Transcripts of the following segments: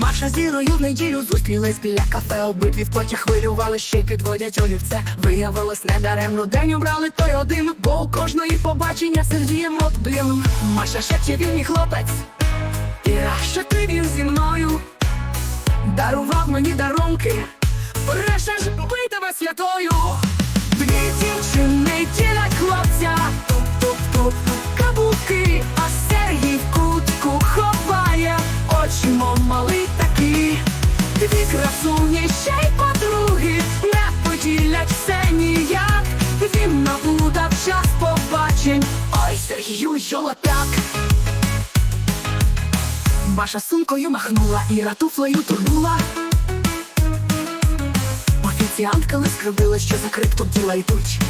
Маша з Ірою в неділю зустрілись біля кафе. Обидві в поті хвилювали, ще й підводять олівце. Виявилось недаремно день обрали той один Бо у кожної побачення Сергієм один Маша шепче він мій хлопець? Іра, що ти він зі мною. Дарував мені дарунки. Брешеш, бий тебе святою красуні ще й подруги Не поділять все ніяк Він наблудав час побачень Ой, Сергію, жолотак Маша сумкою махнула і ратуфлею турнула. Офіціантка не скривила, що за крипту діла йдуть.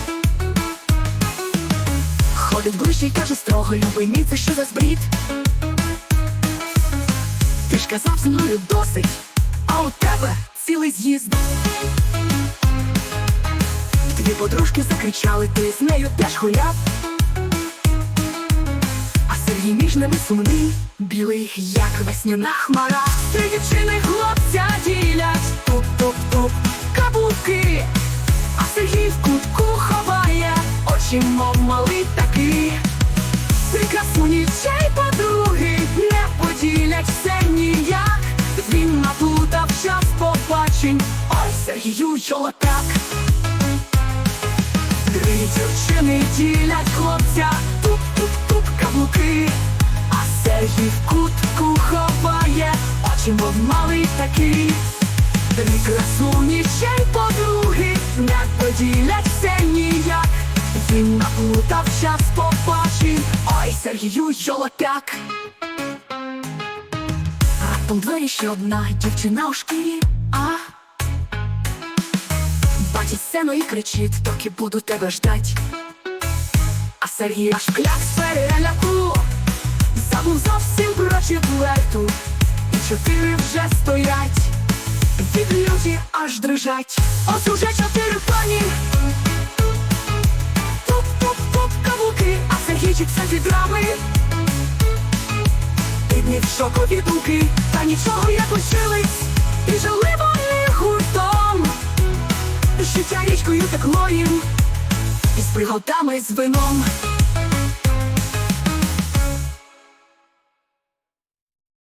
Ходить ближче й каже строго, любий мій, це що за збрід? Ти ж казав зі мною досить, у тебе цілий з'їзд. Дві подружки закричали, ти з нею теж гуляв. А Сергій між ними сумний, білий, як весняна хмара. Три дівчини хлопця ділять, туп-туп-туп, каблуки. А Сергій в кутку ховає, очі, мов малий такий. Сергію, чолопак. Три дівчини ділять хлопця, туп-туп-туп каблуки, а Сергій в кутку ховає, очі мов малий такий. Три красуні ще й подруги не поділять все ніяк. Він наплутав час побачень, ой, Сергію жолопяк. Раптом двері ще одна дівчина у шкірі, а Бачить сцену і кричить, доки буду тебе ждать. А Сергій аж кляк переляку. Забув зовсім про четверту. І чотири вже стоять. Від люті аж дрижать. Ось уже чотири пані. Туп-туп-туп каблуки А Сергійчик це від драми Підніс шокові думки Та нічого якось жились І жили Життя моїм, Із пригодами з вином